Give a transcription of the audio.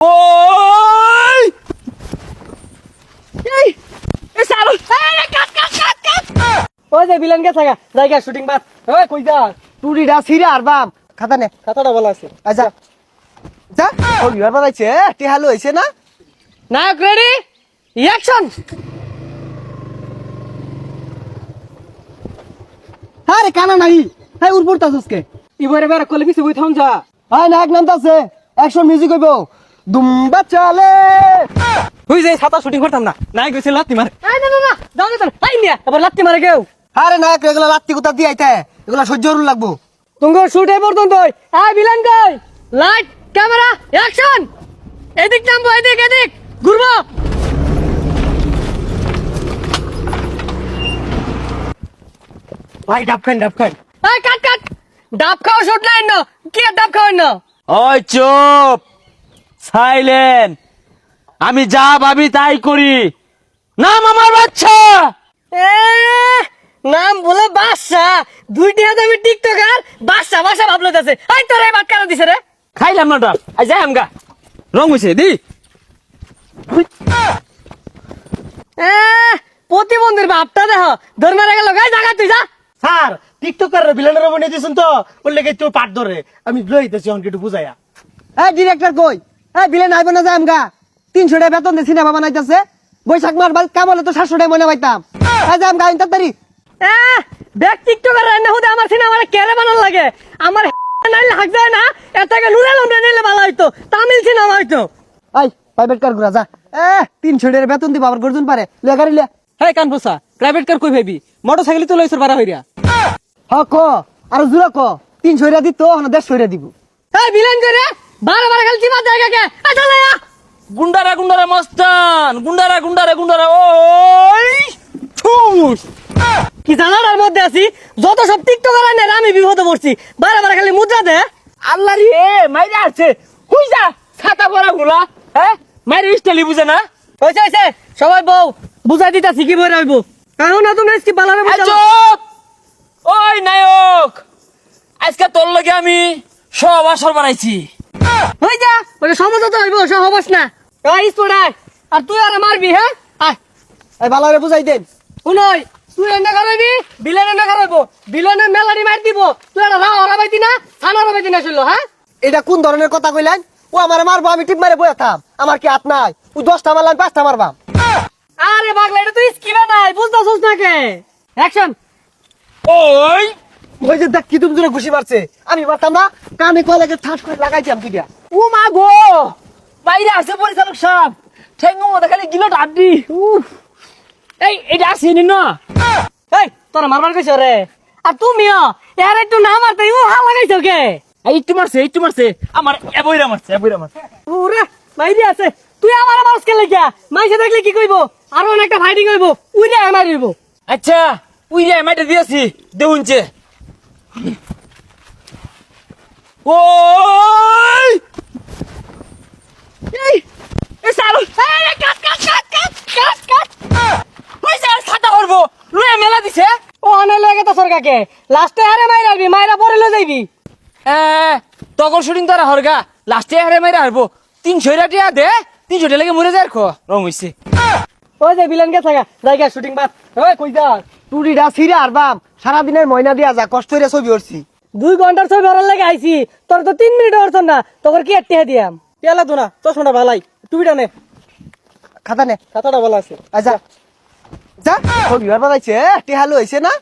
ওই এই এ এই, কাট কাট কাট কাট। যে জায়গা শুটিং বাস ওই কই যা? টুরিটা ছিঁড়ে আর বাম। খাতা নে, খাতাটা ভালো আছে। আচ্ছা যা। ও হয়েছে না? নায়ক রেডি? অ্যাকশন আরে, কানা নাই হ্যাঁ উর্বর তাসুসকে। ইবারে বেরা কলে বিছে বই থাম যা। হ্যাঁ নায়ক নামতাছে। অ্যাকশন মিউজিক হইব। দুম্বা চালে। তুই যে ছাতা শুটিং করতাম না নায়ক গেছে লাত্তি মারে। আই না না না দাও না আই মিয়া আবার লাত্তি মারে কেউ? আরে নায়ক এগুলা লাত্তি কুতা দিয়ে আইতে? এগুলা সহ্য করুন লাগবো। তুমি শুট এ পর্যন্ত আই বিলেন কই? লাইট ক্যামেরা অ্যাকশন এদিক নামবো এদিক এদিক। ঘুরবো। ভাই ডাব খান ডাব খান। এই কাট কাট। ডাব খাও শুট নাই না। কি ডাব খাও না? ওই চুপ! সাইলেন্ট। আমি যা ভাবি তাই করি। নাম আমার বাচ্চা। এ, নাম বলে বাদশা দুইটি হাতে আমি টিকটকার বাদশা বাদশা ভাবলো যাচ্ছে এই তোর এই বাট দিছে রে? খাইলাম না ডাব আই যাই আমগা। রং হইছে দি। এ, প্রতিবন্ধীর বাপটা দেহ ধর্মের গেল গাই জাগা তুই যা। স্যার টিকটকার বিলেনের বনে দিছেন তো। ওর লেগে তো পাট ধরে। আমি লইতেছি অনকে একটু বুঝাইয়া। হ্যাঁ ডিরেক্টর কই? হ্যাঁ বিলেন আইব না যায় আমগা? তিনশো টাকা বেতন দিয়ে সিনেমা বানাইতেছে। বৈশাখ মাস বাদ কামলে তো সাতশো টাকা মনে পাইতাম। হ্যাঁ যাম গা তাড়াতাড়ি। এ, দেখ টিকটকার রান্না হতে আমার সিনেমা আমার কেড়ে বানান লাগে। আমার নাইলে হাক যায় না এটাকে নুরে লন্ডে নিলে ভালো হইতো। তামিল সিনেমা হইতো। আই প্রাইভেট কার ঘুরা যা। এ তিনশো বেতন দিব আবার গর্জন পারে। লে গাড়ি লে হ্যাঁ কানফুসা প্রাইভেট কার কই ভাবি মোটর সাইকেল তো লইছর বারা হইরা। হ ক। আর জুরা ক। তিনশো টাকা দিত দেড়শো টাকা দিব। এই বিলান করে বারে বারে খালি চিপা জায়গা কে? লায়া গুন্ডারা গুন্ডারা মস্তান। গুন্ডারা গুন্ডারা গুন্ডারা ওই ঠুস কি জানার মধ্যে আছি? যত সব টিকটকার আনে আমি বিপদে পড়ছি। বারে বারে খালি মুদ্রা দে। আল্লাহ রে মাইরে আছে হুই যা ছাতা পরা গুলা হ্যাঁ মাইরে স্টাইলি বুঝে না? হইছে হইছে। সবাই বউ বুঝাই দিতাছি কি বই রইব কারণ না তুমি কি বালারে চুপ! ওই নায়ক আজকে তোর লগে আমি সব আসর বানাইছি। হই যা বলে সমাজ তো হইব সব হবাস না। এই স্পোর্টার আর তুই আর মারবি হ্যাঁ? আয়। এই ভালো করে বুঝাই দেন। শুনই তুই এনে করাইবি বিলেন এনে করাইব বিলনে মেলারি মার দিব। তুই আর রাও হরা পাইতি না থানা হরা পাইতি না শুনলো হ্যাঁ? এটা কোন ধরনের কথা কইলেন? ও আমার মারবো আমি টিপ মারে বয়ে থাম। আমার কি হাত নাই? ও দশটা মারলাম পাঁচটা মারবাম। আরে পাগলা এটা তুই স্কিমে নাই বুঝতাছিস না কে? অ্যাকশন ওই ওই যে দেখ কি তুমি জোরে ঘুষি মারছে। আমি মারতাম না, কানে কলেজে ঠাস করে লাগাইছিলাম তুইটা ও মা গো! বাইরে আছে পরিচালক সাহেব। ঠেঙ্গো মধ্যে খালি গিলো উফ। এই, এটা আসেনি না। এই, তোর মারবার কইছ রে? আর তুমিও? এর একটু না মারতে ও হা লাগাইছো কে? এই একটু মারছে একটু মারছে। আমার এবইরা মারছে এবইরা মারছে। ওরে মাইরি আছে। তুই আমার আমার কে লাগিয়া? মাইসে দেখলে কি কইব? আরও একটা ফাইটিং হইব। উইরে মারিব আচ্ছা উই রে মাইটা দিয়েছি। দেউনছে এই এ সালো এই কাট কাট কাট কাট কাট কাট ওই স্যার খাতা করব। লয়ে মেলা দিছে। ও অনে লাগে তো সরকাকে লাস্টে হারে মাইরাবি মাইরা পরে লই যাইবি। এ শুটিং তারা হরগা লাস্টে হারে মাইরা হারবো তিনশো টাকা দে তিনশো টাকা লেগে মরে যায় খো। রং হইছে। ওই যে বিলেন কে থাকা জায়গা শুটিং বাস ওই কই যা টুরিটা ছিঁড়ে আর সারাদিনের ময়না দিয়া যা কষ্ট করে ছবি উঠছি দুই ঘণ্টার ছবি ভরার লাগে আইছি তোর তো তিন মিনিট ওরছ না তোর কি একটা দিয়াম পেলা তো না চশমাটা ভালাই টুপিটা নে। খাতা নে। খাতাটা ভালো আছে। আচ্ছা যা। ছবি আর বাদাইছে টেহালো হয়েছে না?